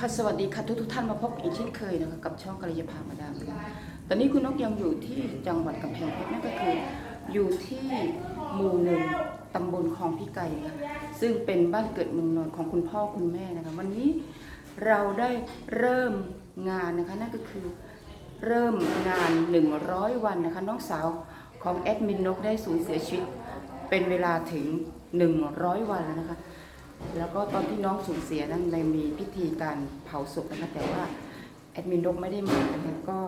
ค่ะสวัสดีค่ะทุกทุกท่านมาพบอีกเช่นเคยนะคะกับช่องกระยาพามาดามตอนนี้คุณนกยังอยู่ที่จังหวัดกำแพงเพชรนั่นก็คือ อยู่ที่หมู่หนึ่งตำบลคลองพี่ไก่ค่ะซึ่งเป็นบ้านเกิดเมืองนอนของคุณพ่อคุณแม่นะคะวันนี้เราได้เริ่มงานนะคะนั่นก็คือเริ่มงาน 100 วันนะคะน้องสาวของแอดมินนกได้สูญเสียชีวิตเป็นเวลาถึง 100 วันแล้วนะคะ แล้วก็ตอนที่น้องสูญเสียนั้นในมีพิธีการเผาศพนะคะแต่ว่าแอดมินดกไม่ได้มานะคะก็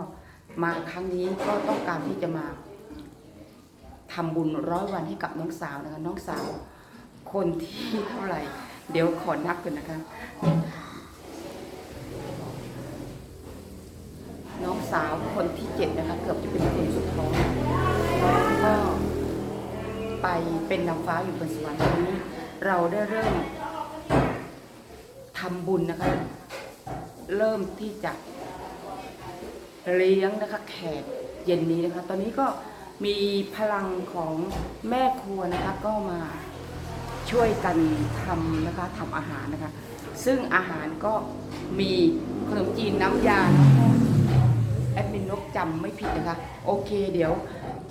มาครั้งนี้ก็ต้องการที่จะมาทำบุญร้อยวันให้กับน้องสาวนะคะน้องสาว คนที่เท่าไหร่ เดี๋ยวขอนับกันนะคะ น้องสาวคนที่เจ็ดนะคะเกือบจะเป็นคนสุดท้องน้องก็ไปเป็นนางฟ้าอยู่บนสวรรค์วันนี้เราได้เริ่ม ทำบุญนะคะ เริ่มที่จะเลี้ยงนะคะ แขกเย็นนี้นะคะ ตอนนี้ก็มีพลังของแม่ครัวนะคะ ก็มาช่วยกันทำนะคะทำอาหารนะคะ ซึ่งอาหารก็มีขนมจีนน้ำยานะคะแอดมินนกจำไม่ผิดนะคะ โอเคเดี๋ยว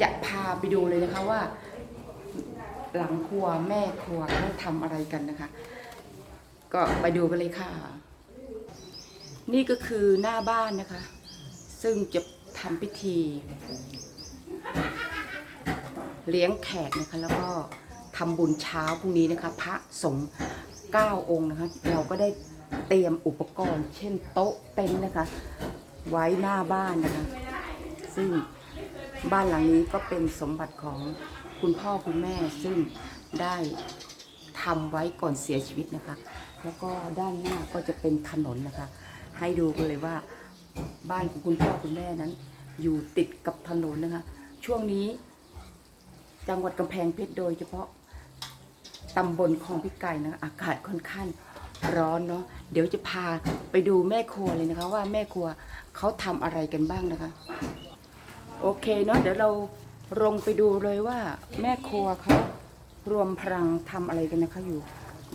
จะพาไปดูเลยนะคะว่า หลังครัวแม่ครัวเขาทำอะไรกันนะคะ ก็ไปดูกันเลยค่ะ นี่ก็คือหน้าบ้านนะคะ ซึ่งจะทำพิธี เลี้ยงแขกนะคะ แล้วก็ทำบุญเช้าพรุ่งนี้นะคะ พระสงฆ์เก้าองค์นะคะ เราก็ได้เตรียมอุปกรณ์ เช่นโต๊ะเต็นท์นะคะ ไว้หน้าบ้านนะคะ ซึ่งบ้านหลังนี้ก็เป็นสมบัติของคุณพ่อคุณแม่ซึ่งได้ทำไว้ก่อนเสียชีวิตนะคะ แล้วก็ด้านหน้าก็จะเป็นถนนนะคะ ให้ดูกันเลยว่าบ้านของคุณพ่อคุณแม่นั้น อยู่ติดกับถนนนะคะ ช่วงนี้ จังหวัดกำแพงเพชรโดยเฉพาะตำบลคลองพิไก่นะอากาศค่อนข้างร้อนเนาะเดี๋ยวจะพาไปดูแม่ครัวเลยนะคะ ว่าแม่ครัวเขาทำอะไรกันบ้างนะคะ โอเคเนาะเดี๋ยวเราลงไปดูเลยว่า แม่ครัวเขารวมพลังทำอะไรกันนะคะอยู่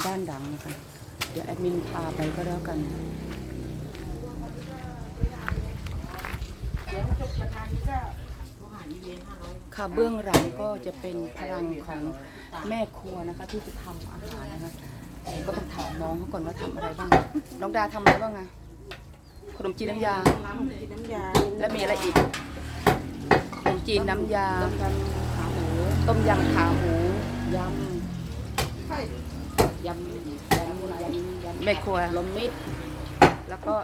ด้านหลังนะคะ ดี๋ยวแอดมินพาไปก็แล้วกัน ค่ะเบื้องหลังก็จะเป็นพลังของแม่ครัวนะคะ ที่จะทำอาหารนะคะก็ต้องถามน้องเขาก่อนว่าทำอะไรบ้าง น้องดาทำอะไรบ้างอะขนมจีนน้ำยา น้ำยาแล้วมีอะไรอีกขนมจีนน้ำยา ต้มยำขาหมูต้มยำขาหมูยำยำยำยำยำ แม่ครัวลมมิตรแล้วก็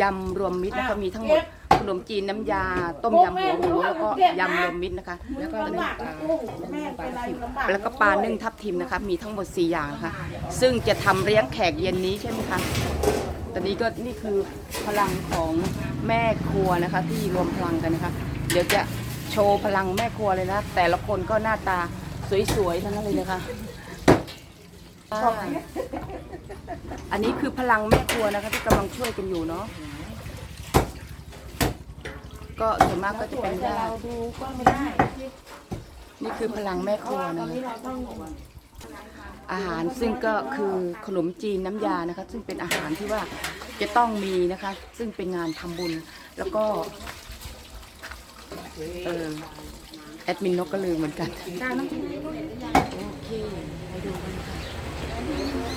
ยำรวมมิตรนะคะมีทั้งหมดขนมจีนน้ำยา ต้มยำหัวหมูแล้วก็ยำรวมมิตรนะคะ แล้วก็น้ำปลาแม่เป็นไรลำบากแล้วก็ปลานึ่งทับทิมนะคะ มีทั้งหมด 4 อย่างค่ะ ซึ่งจะทำเลี้ยงแขกเย็นนี้ใช่ไหมคะตอนนี้ก็นี่คือพลังของแม่ครัวนะคะ ที่รวมพลังกันนะคะ เดี๋ยวจะโชว์พลังแม่ครัวเลยนะ แต่ละคนก็หน้าตาสวยๆทั้งนั้นเลยนะคะ อันนี้คือพลังแม่ครัวนะคะที่กำลังช่วยกันอยู่เนาะก็ส่วนมากก็จะเป็นญาติดูก็ไม่ได้ นี่คือพลังแม่ครัวนะนคะองอาหารซึ่งก็คือขนมจีนน้ำยานะคะ ซึ่งเป็นอาหารที่ว่าจะต้องมีนะคะ ซึ่งเป็นงานทำบุญ แล้วก็เออแอดมินนกก็ลืมเหมือนกันโอเคไปดูกันค่ะ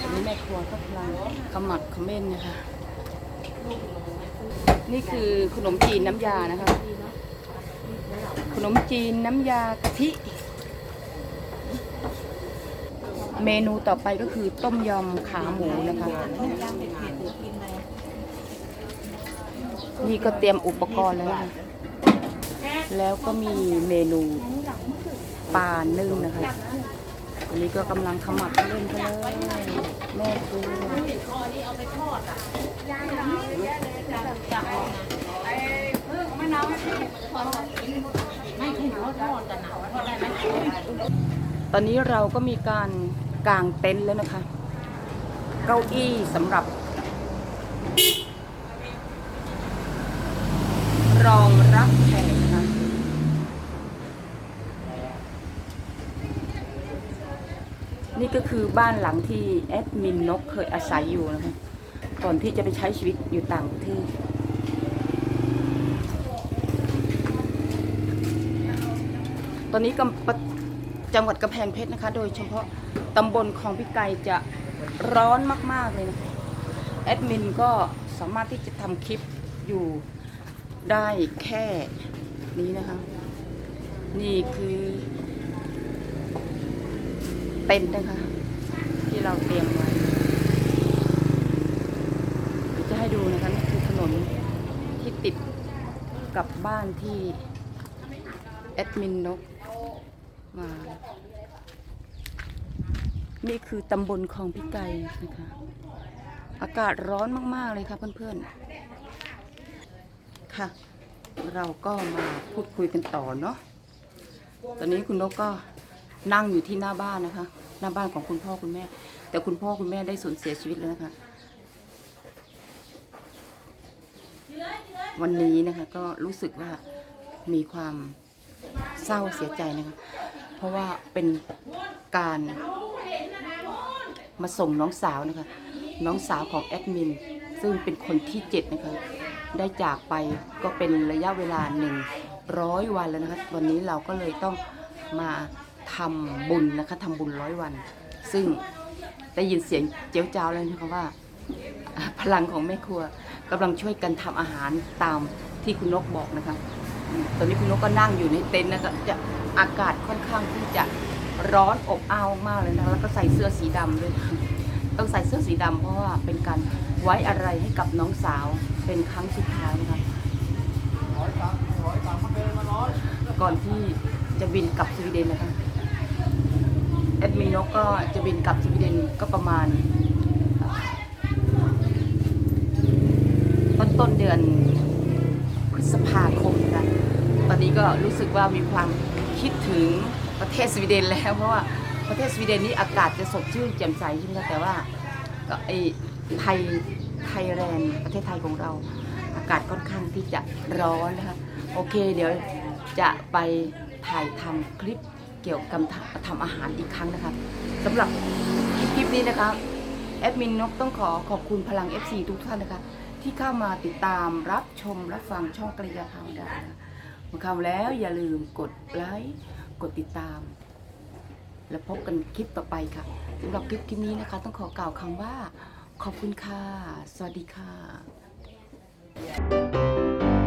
อันนี้แม่ครัวก็กำลังขมักขม้นนะคะ นี่คือขนมจีนน้ำยานะคะ ขนมจีนน้ำยากะทิ เมนูต่อไปก็คือต้มยำขาหมูนะคะ นี่ก็เตรียมอุปกรณ์แล้วนะคะแล้วก็มีเมนูปลานึ่งนะคะ อันนี้ก็กำลังขมักเล่นกันเลยแม่ครัวตอนนี้เราก็มีการกางเต็นท์แล้วนะคะ เก้าอี้สำหรับ รองรับแขก นี่ก็คือบ้านหลังที่แอดมินนกเคยอาศัยอยู่นะคะก่อนที่จะไปใช้ชีวิตอยู่ต่างประเทศตอนนี้กำปะจังหวัดกำแพงเพชรนะคะ โดยเฉพาะตำบลของพี่ไก่จะร้อนมาก ๆ เลยนะคะแอดมินก็สามารถที่จะทำคลิปอยู่ได้แค่นี้นะคะ นี่คือ เต็นท์นะคะ ที่เราเตรียมไว้จะให้ดูนะคะนี่คือถนนที่ติดกับบ้านที่แอดมินนกมานี่คือตำบลคลองพิไกนะคะ อากาศร้อนมาก ๆ เลยค่ะเพื่อน ๆ ค่ะ เราก็มาพูดคุยกันต่อเนาะ ตอนนี้คุณนกก็ นั่งอยู่ที่หน้าบ้านนะคะ หน้าบ้านของคุณพ่อคุณแม่ แต่คุณพ่อคุณแม่ได้สูญเสียชีวิตแล้วนะคะ วันนี้นะคะก็รู้สึกว่ามีความเศร้าเสียใจนะคะ เพราะว่าเป็นการมาส่งน้องสาวนะคะ น้องสาวของแอดมิน ซึ่งเป็นคนที่เจ็ดนะคะ ได้จากไปก็เป็นระยะเวลาหนึ่งร้อยวันแล้วนะคะ วันนี้เราก็เลยต้องมา ทำบุญนะคะทำบุญร้อยวัน ซึ่งได้ยินเสียงเจียวจ้าวแล้วนะคะว่า พลังของแม่ครัวกำลังช่วยกันทำอาหารตามที่คุณนกบอกนะคะ ตอนนี้คุณนกก็นั่งอยู่ในเต็นท์นะคะจะอากาศค่อนข้างที่จะร้อนอบอ้าวมากเลยนะคะแล้วก็ใส่เสื้อสีดำด้วยต้องใส่เสื้อสีดำเพราะว่าเป็นการไว้อะไรให้กับน้องสาวเป็นครั้งสุดท้ายนะคะก่อนที่จะบินกลับสวีเดนนะคะ ดมินนกก็จะบินกลับสวีเดนก็ประมาณ ต้นต้นเดือนพฤษภาคมนะคะตอนนี้ก็รู้สึกว่ามีความคิดถึงประเทศสวีเดนแล้ว เพราะว่าประเทศสวีเดนนี่อากาศจะสดชื่นแจ่มใสใช่ไหมคะแต่ว่าก็ไอไทยไทยแลนด์ประเทศไทยของเรา อากาศค่อนข้างที่จะร้อนนะคะโอเคเดี๋ยวจะไปถ่ายทำคลิป เกี่ยวกับทำอาหารอีกครั้งนะคะสำหรับคลิปนี้นะคะแอดมินนกต้องขอขอบคุณพลัง FC ทุกท่านนะคะ ที่เข้ามาติดตามรับชมรับฟังช่องกริยาทางดามาคำแล้วอย่าลืมกดไลค์กดติดตาม แล้วพบกันคลิปต่อไปค่ะสำหรับคลิปคลิปนี้นะคะ ต้องขอกล่าวคำว่า ขอบคุณค่ะ สวัสดีค่ะ